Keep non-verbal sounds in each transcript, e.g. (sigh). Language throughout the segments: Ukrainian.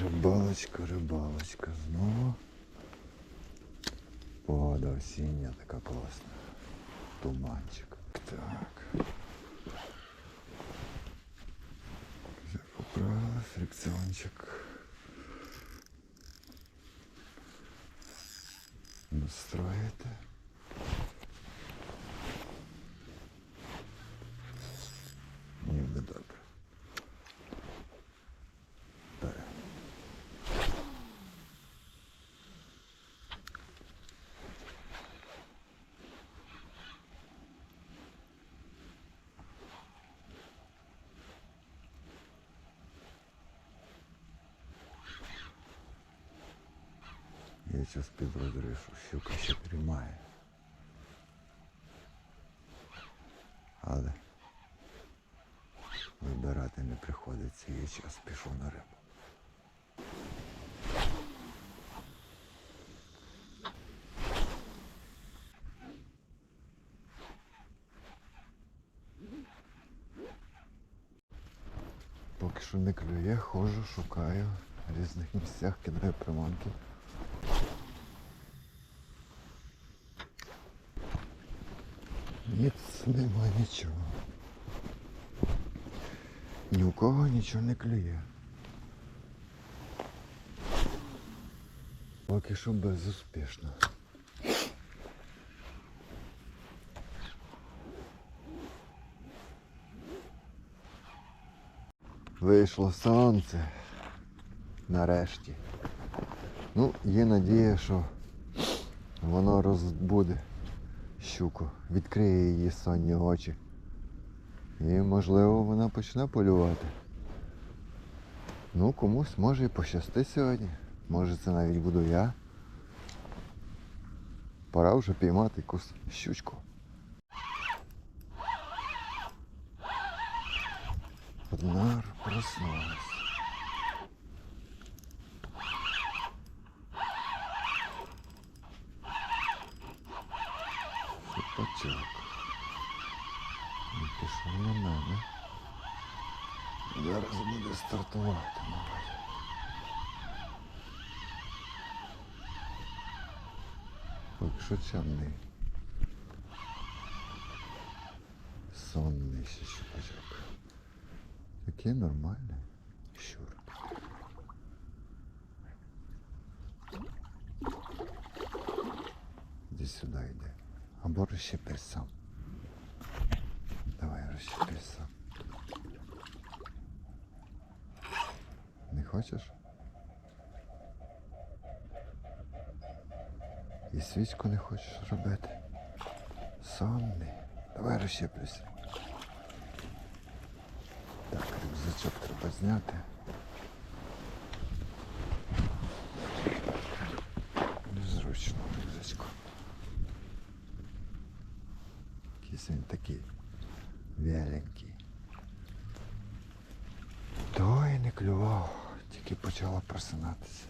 Рибалочка, рибалочка знову. Погода осіння така класна. Туманчик. Так. Вже поправили фрикціончик. Настроїте. Зараз підозрюю, що щука ще тримає. Але вибирати не приходиться, я час пішов на рибу. Поки що не клює, ходжу, шукаю в різних місцях, кидаю приманки. Ні, нема нічого. Ні у кого нічого не клює. Поки що безуспішно. Вийшло сонце. Нарешті. Ну, є надія, що воно розбуде щуку, відкриє її сонні очі. І можливо вона почне полювати. Ну, комусь може і пощасти сьогодні. Може це навіть буду я. Пора вже піймати якусь щучку. Одна проснулась. Супачок. І пішов на мене. Зараз буде стартувати, мабуть. Поки що чемний. Сонний ще щупачок. Такий нормальний щур. Іди сюди йди. Або розщепи. Давай розщепи. Не хочеш? І свічку не хочеш робити. Сонний. Давай розщеплюся. Так, рюкзачок треба зняти. Почала просинатися.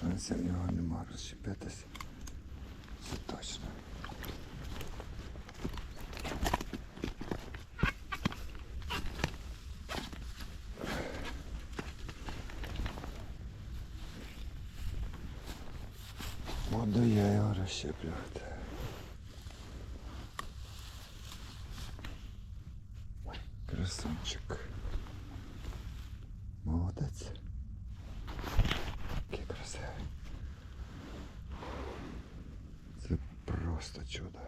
Шансів в нього нема розчепитися. Буду я його розщеплювати. Красунчик. Молодець. Який красивий. Це просто чудо.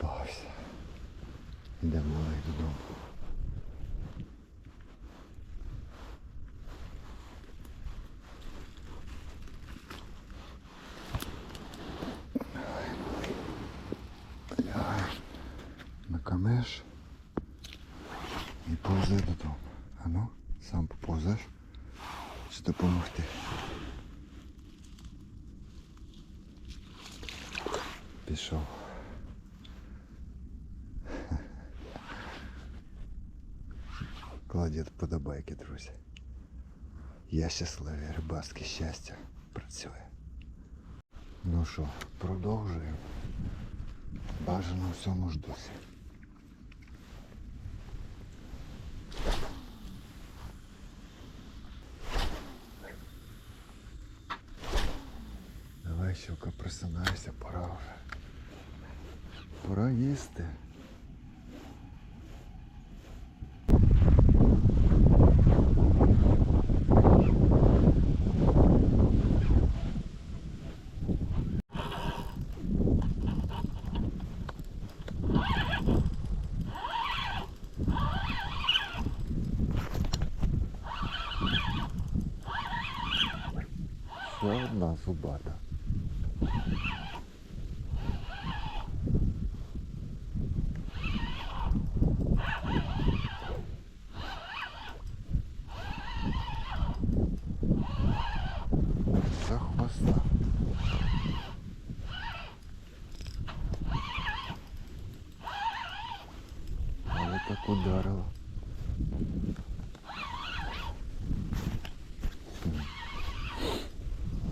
Бався. Йдемо малий додому. Лягай на камеш і повзи додому. Ну, сам поповзеш. Чи допомогти? пішов. Кладіть подобайки, друзі. Я щасливий, рибацьке щастя працює. Ну що, продовжуємо. Бажано в цьому ж дусі. Давай, щука, просинайся, пора вже. Пора їсти. Ще зубата. За хвоста. Але так ударило.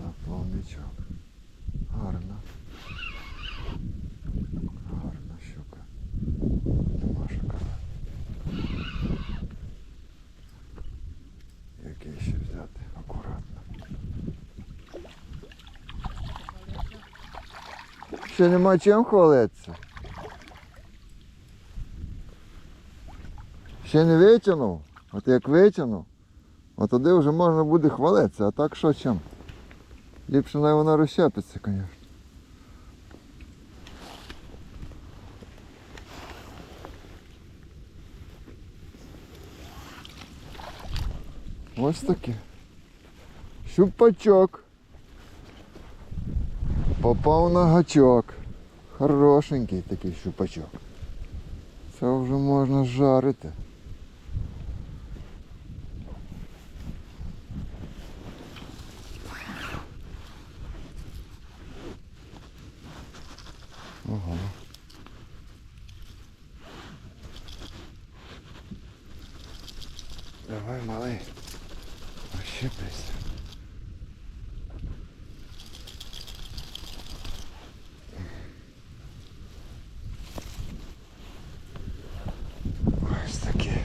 Наповничок. Гарна. Гарна щука. Нема що. Який ще взяти? Акуратно. Ще нема чим хвалитися. Ще не витягнув. От як витягнув, от тоді вже можна буде хвалитися, а так що чим? Ліпше най вона розщепиться, звісно. Ось таке. Щупачок. Попав на гачок. Хорошенький такий щупачок. Це вже можна жарити. Давай, малий. Ощипайся. Ось такий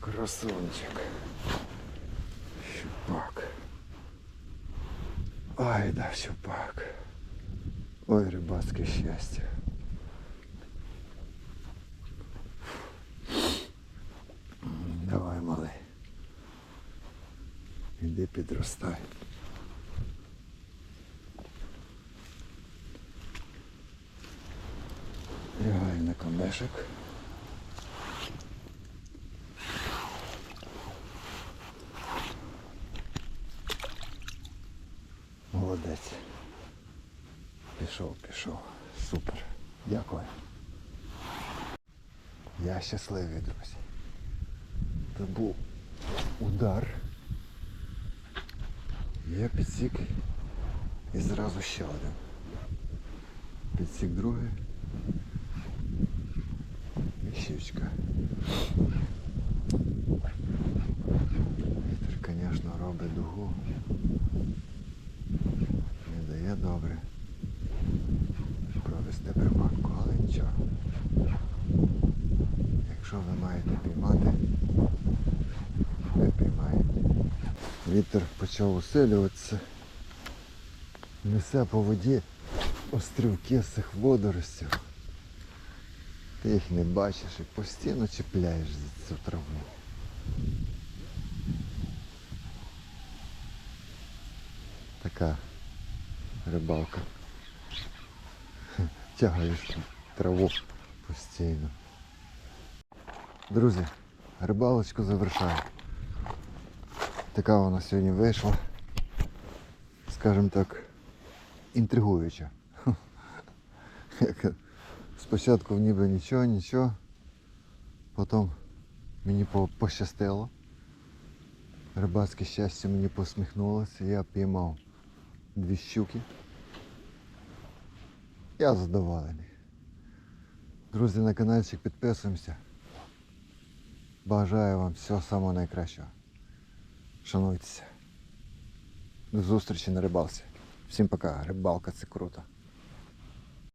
красунчик. Щупак. Ай, да, щупак. Ой, рибацьке щастя. Лягай на камешок. Молодець. Пішов, пішов. Супер. Дякую. Я щасливий, друзі. Це був удар. Я підсік і зразу ще один. Підсік другий. І щічка. Вітер, звісно, робить дугу. Не дає добре провести приманку, але нічого. Якщо ви маєте піймати, ви піймаєте. Вітер почав усилюватися. Несе по воді острівки з цих водоростів. Ти їх не бачиш і постійно чіпляєш за цю траву. Така рибалка. (laughs) Тягаєш траву постійно. Друзі, рибалочку завершаю. Така вона сьогодні вийшла. Скажімо так, інтригуюча. (laughs) Спочатку ніби нічого, нічого. Потім мені пощастило. Рибацьке щастя мені посміхнулося, я піймав дві щуки. Я задоволений. Друзі, на каналчик підписуємося. Бажаю вам всього самого найкращого. Шануйтеся. До зустрічі на рибалці. Всім пока. Рибалка це круто.